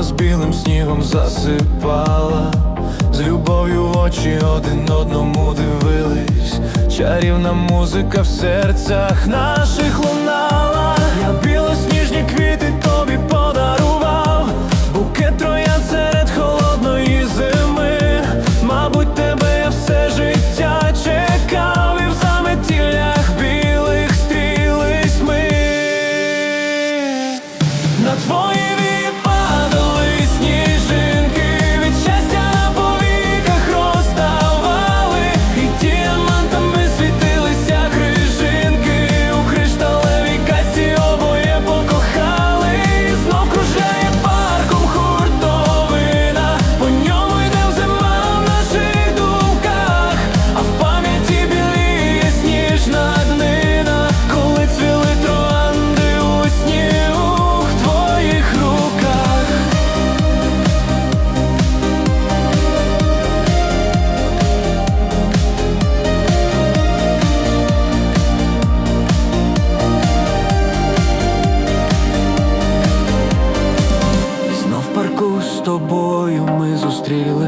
нас білим снігом засипала, з любов'ю в очі один одному дивились, чарівна музика в серцях наших лунала, я білосніжні квіти.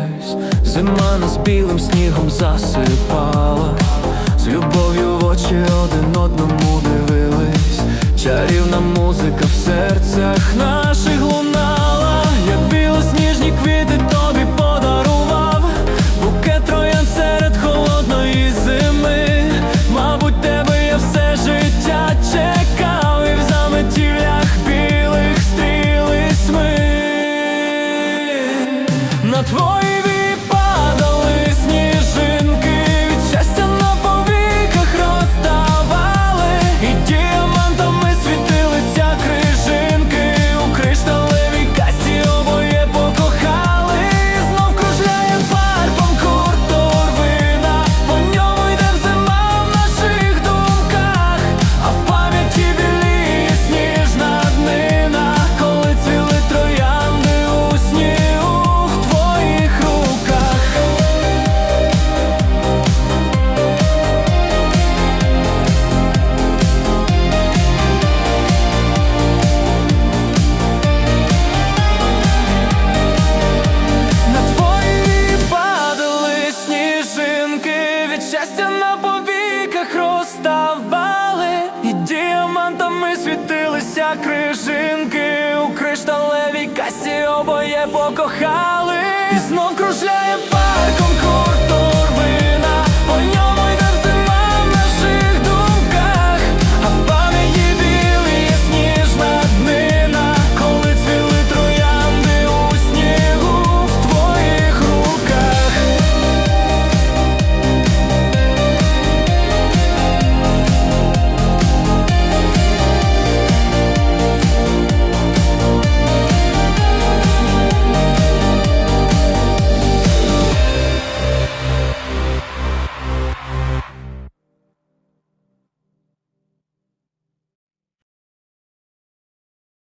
десь. Зима нас білим снігом засипала, з любов'ю в очі один одному дивились, чарівна музика в серцях наших лунах крижинки у кришталевій касі обоє покохали І знов кружляє парком.